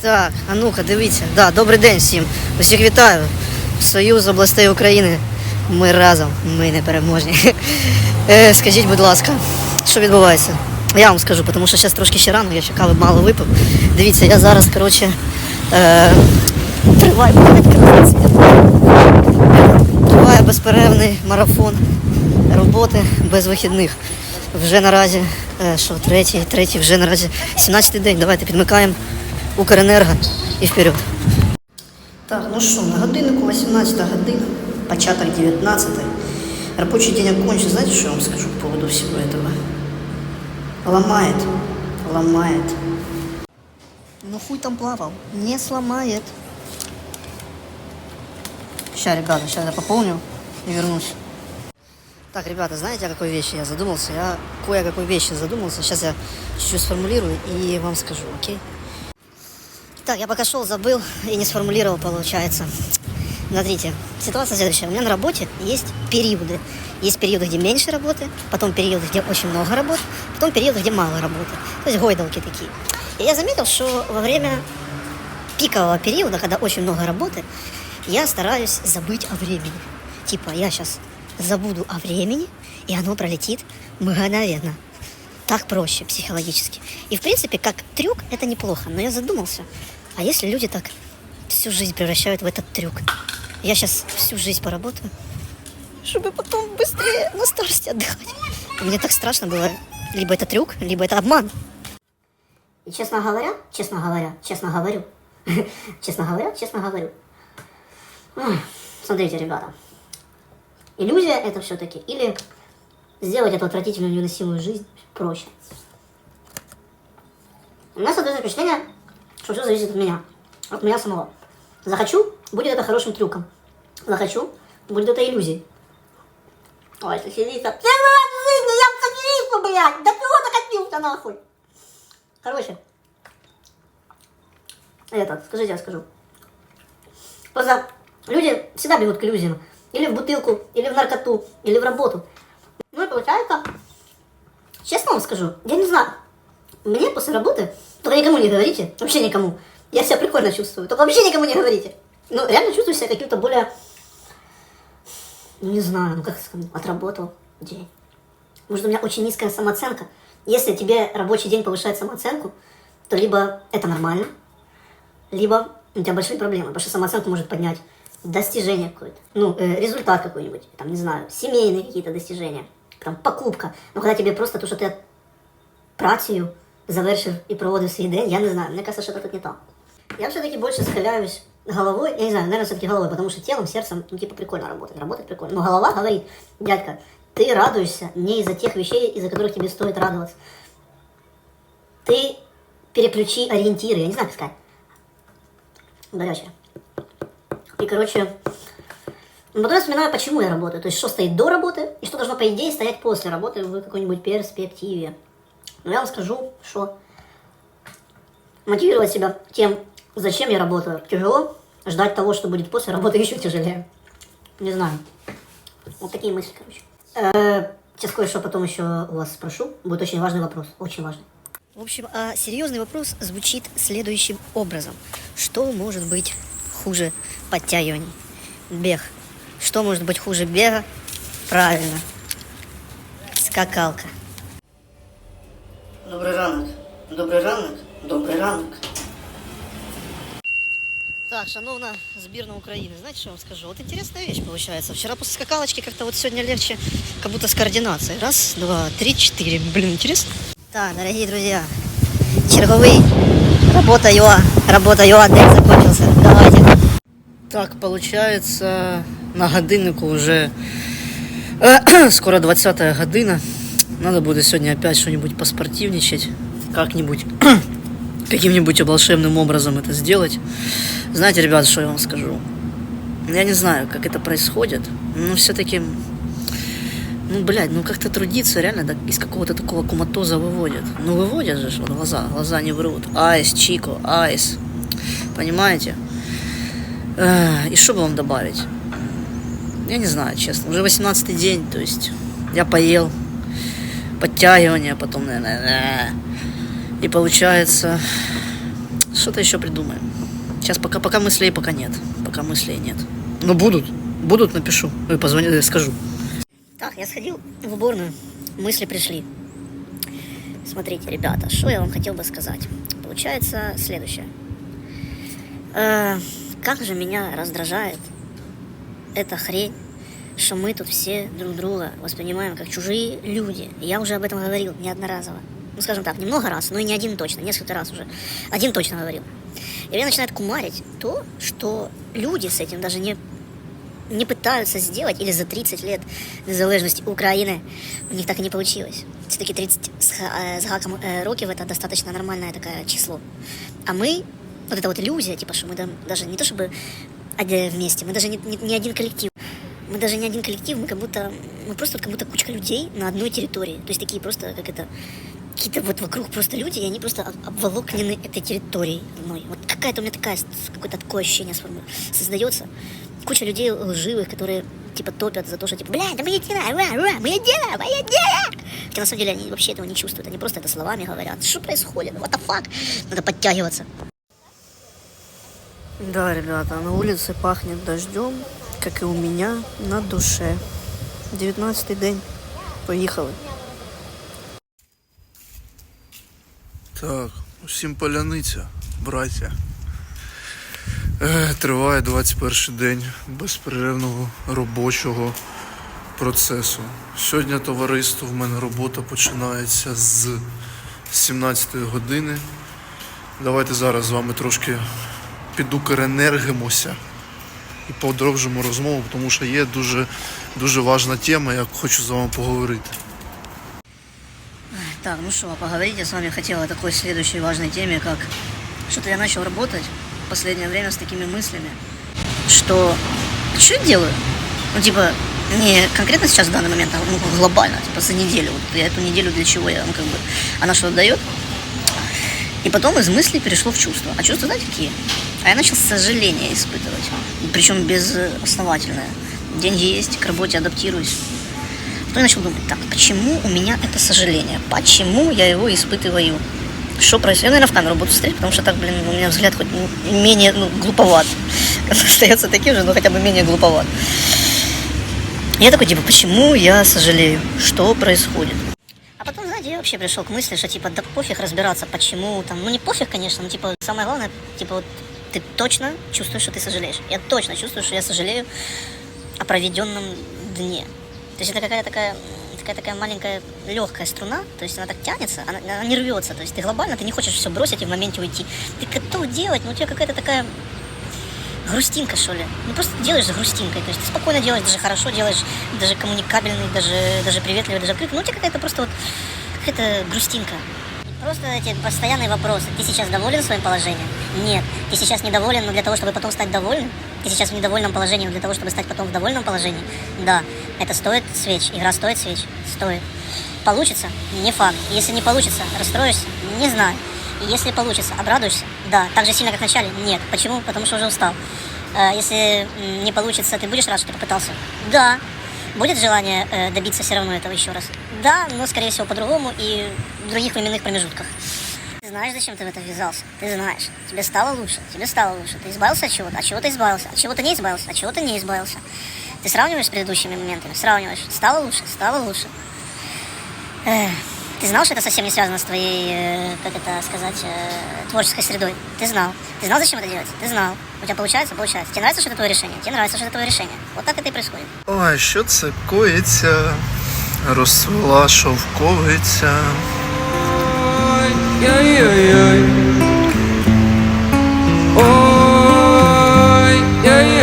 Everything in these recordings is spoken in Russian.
Так, а ну-ка, дивіться. Да, добрий день всім. Усіх вітаю. Союз областей України. Ми разом, ми не переможні. Е, скажіть, будь ласка, що відбувається? Я вам скажу, тому що зараз трошки ще рано, я ще кави мало випив. Дивіться, я зараз, коротше, е, триваю, триває безперервний марафон роботи без вихідних. Вже наразі, е, що третій, третій, вже наразі 17-й день. Давайте підмикаємо Укренерго і вперед. Так, ну що, на годиннику 18 година, початок 19 Рабочий день окончен. Знаете, что я вам скажу по поводу всего этого? Ломает, ломает. Ну хуй там плавал, не сломает. Сейчас, ребята, сейчас я пополню и вернусь. Так, ребята, знаете, о какой вещи я задумался? Я кое о какой вещи задумался. Сейчас я чуть-чуть сформулирую и вам скажу, окей? Так, я пока шел, забыл и не сформулировал, получается. Смотрите, ситуация следующая. У меня на работе есть периоды. Есть периоды, где меньше работы, потом периоды, где очень много работы, потом периоды, где мало работы. То есть гойдалки такие. И я заметил, что во время пикового периода, когда очень много работы, я стараюсь забыть о времени. Типа, я сейчас забуду о времени, и оно пролетит мгновенно. Так проще психологически. И в принципе, как трюк, это неплохо. Но я задумался, а если люди так всю жизнь превращают в этот трюк? Я сейчас всю жизнь поработаю, чтобы потом быстрее на старости отдыхать. Мне так страшно было. Либо это трюк, либо это обман. И честно говоря, честно говоря, честно говорю, честно говоря, честно говорю. Смотрите, ребята. Иллюзия это все-таки или сделать эту отвратительную невыносимую жизнь проще. У меня создается впечатление, что все зависит от меня, от меня самого. Захочу, будет это хорошим трюком. Захочу, будет это иллюзией. Ой, в жизни, я социалисту, блядь! Да чего докатился нахуй? Короче. Это, скажите, я скажу. Просто люди всегда бегут к иллюзиям. Или в бутылку, или в наркоту, или в работу. Ну и получается, честно вам скажу, я не знаю. Мне после работы, только никому не говорите, вообще никому. Я себя прикольно чувствую, только вообще никому не говорите. Ну, реально чувствую себя каким-то более, ну, не знаю, ну как сказать, отработал день. Может, у меня очень низкая самооценка. Если тебе рабочий день повышает самооценку, то либо это нормально, либо у тебя большие проблемы, потому что самооценку может поднять достижение какое-то, ну, э, результат какой-нибудь, там, не знаю, семейные какие-то достижения, там, покупка. Но когда тебе просто то, що ти працею завершив і проводив свій день, я не знаю, мне кажется, что это не то. Я все-таки больше схиляюсь головой, я не знаю, наверное, все-таки головой, потому что телом, сердцем, ну, типа, прикольно работать, работать прикольно. Но голова говорит, дядька, ты радуешься не из-за тех вещей, из-за которых тебе стоит радоваться. Ты переключи ориентиры, я не знаю, как сказать. Горячая. И, короче, ну, потом я вспоминаю, почему я работаю. То есть, что стоит до работы, и что должно, по идее, стоять после работы в какой-нибудь перспективе. Но я вам скажу, что мотивировать себя тем, зачем я работаю, тяжело. Ждать того, что будет после работы, еще тяжелее. Не знаю. Вот такие мысли, короче. Э, Сейчас кое-что потом еще у вас спрошу. Будет очень важный вопрос. Очень важный. В общем, а серьезный вопрос звучит следующим образом. Что может быть хуже подтягиваний? Бег. Что может быть хуже бега? Правильно. Скакалка. Добрий ранок. Добрий ранок. Так, шановна збірна України, знаете, что я вам скажу? Вот интересная вещь получается. Вчера после скакалочки как-то вот сегодня легче, как будто с координацией. Раз, два, три, четыре. Блин, интересно. Так, дорогие друзья, черговый работа ЮА. Работа ЮА день закончился. Давайте. Так, получается, на годиннику уже скоро 20 година. Надо будет сегодня опять что-нибудь поспортивничать. Как-нибудь, каким-нибудь волшебным образом это сделать. Знаете, ребят, что я вам скажу? Я не знаю, как это происходит, но все-таки, ну, блядь, ну как-то трудиться реально так, из какого-то такого куматоза выводят. Ну, выводят же, вот глаза, глаза не врут. Айс, Чико, айс. Понимаете? Э, И что бы вам добавить? Я не знаю, честно. Уже 18 день, то есть я поел, подтягивания, потом, наверное, и получается, Что-то еще придумаем. Сейчас пока, пока мыслей пока нет. Пока мыслей нет. Но будут. Будут, напишу. Ой, позвоню, э, скажу. Так, я сходил в уборную. Мысли пришли. Смотрите, ребята, что я вам хотел бы сказать. Получается следующее. Э, как же меня раздражает эта хрень, что мы тут все друг друга воспринимаем как чужие люди. Я уже об этом говорил неодноразово. Ну, скажем так, немного раз, но и не один точно, несколько раз уже. Один точно говорил. И меня начинает кумарить то, что люди с этим даже не, не пытаются сделать, или за 30 лет незалежности Украины у них так и не получилось. Все-таки 30 с, э, с гаком э, років это достаточно нормальное такое число. А мы, вот эта вот иллюзия, типа, что мы даже не то чтобы вместе, мы даже не, не, не один коллектив. Мы даже не один коллектив, мы как будто, мы просто как будто кучка людей на одной территории. То есть такие просто, как это, какие-то вот вокруг просто люди, и они просто об- обволокнены этой территорией одной. Вот какая-то у меня такая, какое-то такое ощущение создается. Куча людей лживых, которые типа топят за то, что типа, бля, да мое дело, ура, ура, мое дело, мое дело. Хотя на самом деле они вообще этого не чувствуют, они просто это словами говорят. Что происходит? What the fuck? Надо подтягиваться. Да, ребята, на улице пахнет дождем, как и у меня на душе. 19-й день. Поїхали. Так, усім поляниця, браття. Е, триває 21 день безперервного робочого процесу. Сьогодні товариство в мене робота починається з 17 години. Давайте зараз з вами трошки підукренергимося і подовжимо розмову, тому що є дуже, дуже важна тема, я хочу з вами поговорити. Так, ну что, поговорить я с вами хотела о такой следующей важной теме, как что-то я начал работать в последнее время с такими мыслями, что что я делаю? Ну, типа, не конкретно сейчас в данный момент, а ну, глобально, типа за неделю. Вот я эту неделю для чего я, ну, как бы, она что-то дает. И потом из мыслей перешло в чувства. А чувства, знаете, какие? А я начал сожаление испытывать. Причем безосновательное. Деньги есть, к работе адаптируюсь. Потом я начал думать, так, почему у меня это сожаление? Почему я его испытываю? Что происходит? Я, наверное, в камеру буду смотреть, потому что так, блин, у меня взгляд хоть менее ну, глуповат. Остается таким же, но хотя бы менее глуповат. Я такой, типа, почему я сожалею? Что происходит? А потом, знаете, я вообще пришел к мысли, что, типа, да пофиг разбираться, почему там, ну не пофиг, конечно, но, типа, самое главное, типа, вот ты точно чувствуешь, что ты сожалеешь. Я точно чувствую, что я сожалею о проведенном дне. То есть это какая-то такая, такая такая маленькая легкая струна, то есть она так тянется, она, она не рвется. То есть ты глобально, ты не хочешь все бросить и в моменте уйти. Ты готов делать, но у тебя какая-то такая грустинка, что ли. Ну просто делаешь с грустинкой. То есть ты спокойно делаешь, даже хорошо делаешь, даже коммуникабельный, даже, даже приветливый, даже открытый. Ну у тебя какая-то просто вот какая-то грустинка. Просто эти постоянные вопросы. Ты сейчас доволен своим положением? Нет. Ты сейчас недоволен, но для того, чтобы потом стать довольным? Ты сейчас в недовольном положении, но для того, чтобы стать потом в довольном положении? Да. Это стоит свеч. Игра стоит свеч? Стоит. Получится? Не факт. Если не получится, расстроишься? Не знаю. Если получится, обрадуешься? Да. Так же сильно, как в начале? Нет. Почему? Потому что уже устал. Э, Если не получится, ты будешь рад, что ты попытался? Да. Будет желание э, добиться все равно этого еще раз? Да, но, скорее всего, по-другому и в других временных промежутках. Ты знаешь, зачем ты в это ввязался? Ты знаешь. Тебе стало лучше. Тебе стало лучше. Ты избавился от чего-то, от чего ты избавился, от чего ты не избавился, от чего ты не избавился. Ты сравниваешь с предыдущими моментами? Сравниваешь. Стало лучше, стало лучше. Эх, ты знал, что это совсем не связано с твоей, э, как это сказать, э, творческой средой? Ты знал. Ты знал, зачем это делать? Ты знал. У тебя получается? Получается. Тебе нравится, что это твое решение? Тебе нравится, что это твое решение. Вот так это и происходит. Ой, що це? Розцвіла шовковиця. Ой-ой-ой. Ой-ой-ой.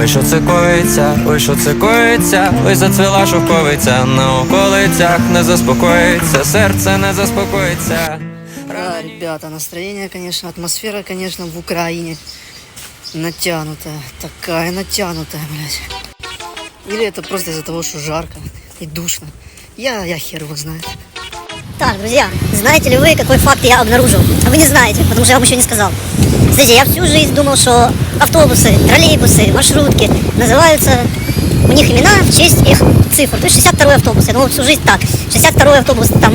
Ой, що це коїться, ой, що це коїться, ой, зацвіла шовковиця на околицях, не заспокоїться, серце не заспокоїться. Да, ребята, настроение, конечно, атмосфера, конечно, в Украине натянутая. Такая натянутая, блядь. Или это просто из-за того, что жарко и душно. Я, я хер его знает. Так, друзья, знаете ли вы, какой факт я обнаружил? А вы не знаете, потому что я вам еще не сказал. Смотрите, я всю жизнь думал, что автобусы, троллейбусы, маршрутки называются, у них имена в честь их цифр. То есть 62-й автобус. Я думал всю жизнь так. 62-й автобус, там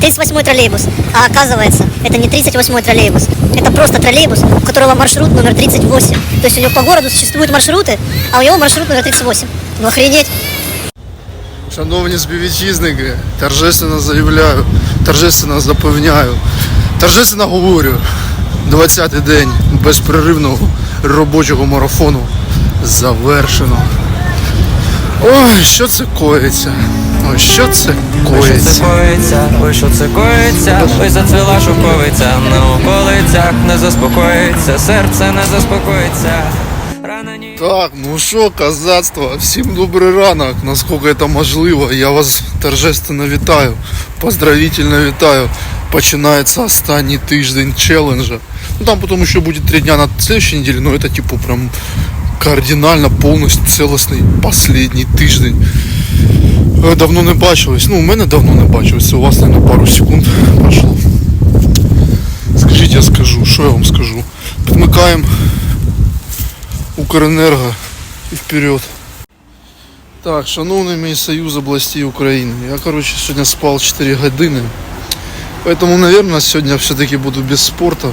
38-й троллейбус. А оказывается, это не 38-й троллейбус. Это просто троллейбус, у которого маршрут номер 38. То есть у него по городу существуют маршруты, а у него маршрут номер 38. Ну охренеть. Шановні співвітчизники, торжественно заявляю, торжественно запевняю, торжественно говорю, 20-й день безперервного робочого марафону завершено. Ой, що це коїться? Ой, що це Ой, що це коїться? коїться, ой, що це коїться, ой, зацвіла шовковиця на околицях не заспокоїться, серце не заспокоїться. Рана ні. Так, ну що, козацтво, всім добрий ранок, наскільки це можливо. Я вас торжественно вітаю, поздравительно вітаю. Починається останній тиждень челенджа. Ну там потім ще буде три дня на следующей неделе, но это типу прям кардинально, повністю цілісний последній тиждень. Е, Давно не бачились. Ну, у мене давно не бачилось. У вас, наверное, пару секунд пройшло. Скажіть, я скажу, що я вам скажу. Підмикаємо Укренерго і вперед. Так, шановний мій Союз областей України. Я, короче, сьогодні спав 4 години. Поэтому, наверное, сегодня все-таки буду без спорта.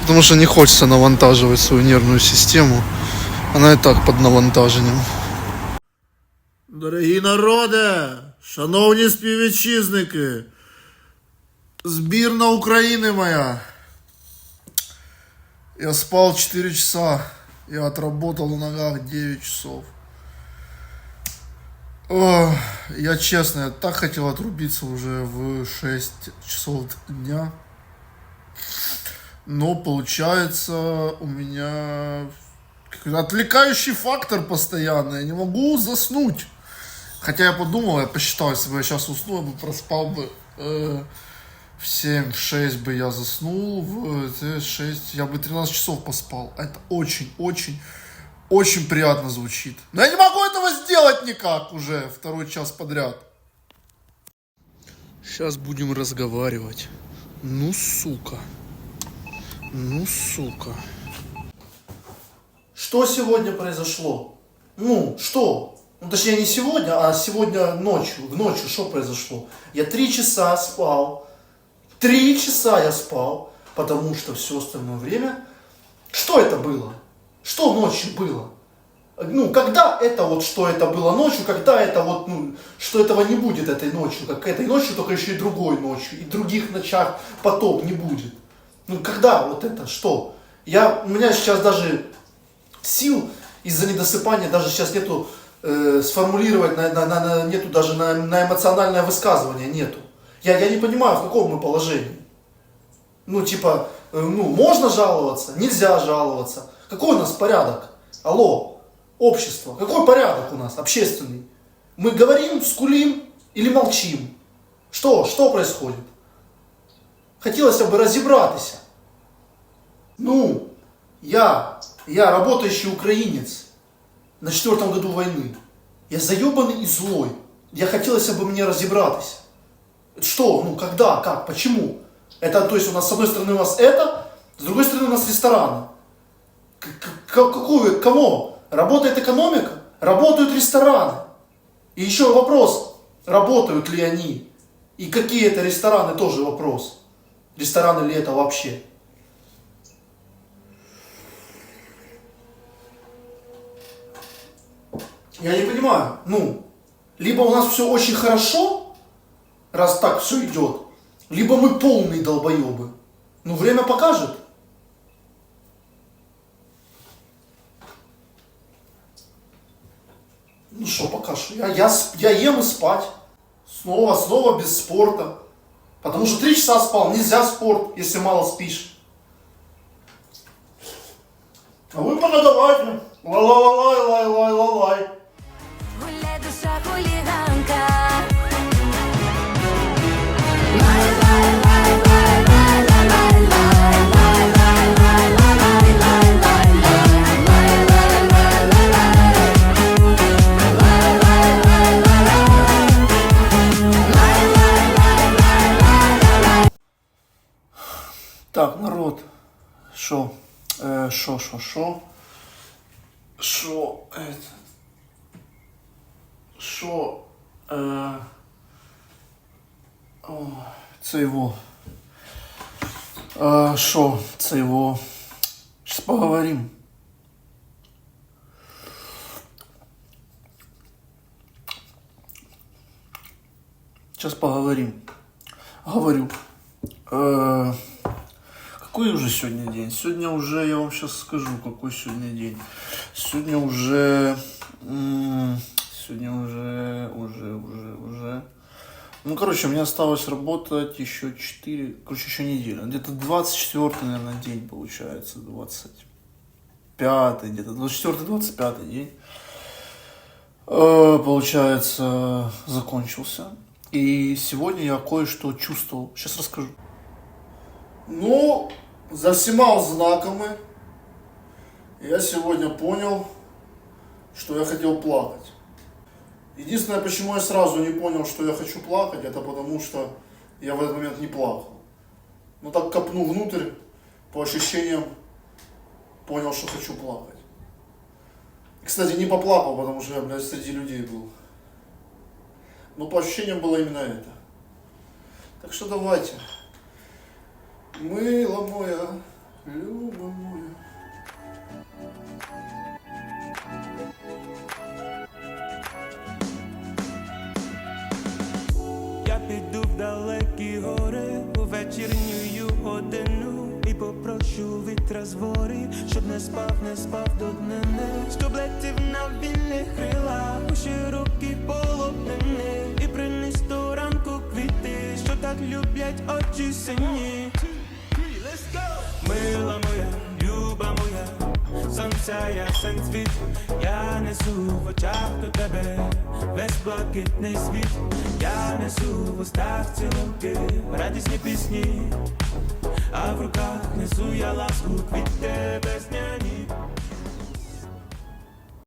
Потому что не хочется навантаживать свою нервную систему. Она и так под навантаженням. Дорогі народи, шановні співвітчизники, збірна України моя. Я спал 4 часа. Я отработал на ногах 9 часов. Ох, я честно, я так хотел отрубиться уже в 6 часов дня. Но получается у меня отвлекающий фактор постоянно. Я не могу заснуть. Хотя я подумал, я посчитал, если бы я сейчас уснул, я бы проспал бы э, в 7, в 6 бы я заснул, в э, 6 я бы 13 часов поспал. Это очень, очень, очень приятно звучит. Но я не могу этого сделать никак уже второй час подряд. Сейчас будем разговаривать. Ну, сука. Ну, сука. Что сегодня произошло? Ну, что? Ну, точнее, не сегодня, а сегодня ночью. В ночью что произошло? Я три часа спал. Три часа я спал, потому что все остальное время... Что это было? Что ночью было? Ну, когда это вот, что это было ночью, когда это вот, ну, что этого не будет этой ночью, как этой ночью, только еще и другой ночью, и других ночах потом не будет. Ну, когда вот это, что? Я, у меня сейчас даже сил из-за недосыпания даже сейчас нету э, сформулировать, на, на- на- нету даже на, на эмоциональное высказывание, нету. Я, я не понимаю, в каком мы положении. Ну, типа, э, ну, можно жаловаться, нельзя жаловаться. Какой у нас порядок? Алло, общество, какой порядок у нас общественный? Мы говорим, скулим или молчим? Что, что происходит? Хотелось бы разобраться. Ну, я, я работающий украинец на четвертом году войны. Я заебанный и злой. Я хотелось бы мне разобраться. Что, ну, когда, как, почему? Это, то есть у нас с одной стороны у нас это, с другой стороны у нас рестораны. К- к- какую, кого? Работает экономика? Работают рестораны. И еще вопрос, работают ли они? И какие это рестораны, тоже вопрос. Рестораны ли это вообще? Я не понимаю, ну, либо у нас все очень хорошо, раз так все идет, либо мы полные долбоебы. Ну, время покажет. Ну что, пока что. Я, я, я ем и спать. Снова, снова без спорта. Потому что три часа спал. Нельзя спорт, если мало спишь. А вы пока давайте. Що, що, що? Що? Е... О, Це його. А, Що? Сейчас поговорим. Сейчас поговорим. Говорю. Э, Какой уже сегодня день? Сегодня уже, я вам сейчас скажу, какой сегодня день. Сегодня уже... Сегодня уже, уже, уже, уже... Ну, короче, мне осталось работать еще 4, короче, еще неделя. Где-то 24, наверное, день получается, 25, где-то 24-25 день. Э, Получается, закончился. И сегодня я кое-что чувствовал. Сейчас расскажу. Ну, за всема знаками я сегодня понял, что я хотел плакать. Единственное, почему я сразу не понял, что я хочу плакать, это потому что я в этот момент не плакал. Но так копнул внутрь, по ощущениям, понял, что хочу плакать. Кстати, не поплакал, потому что я, блядь, среди людей был. Но по ощущениям было именно это. Так что давайте. Мило моя, люба моя. Я піду в далекі гори у вечірню годину і попрошу вітра з щоб не спав, не спав до днини, щоб летів на вільних крилах у широкі полотнини і приніс до ранку квіти, що так люблять очі сині. Мила моя, люба моя, сонця ясен світ, я несу в очах до тебе весь блакитний світ, я несу в устах цілунки, радісні пісні, а в руках несу я ласку квіт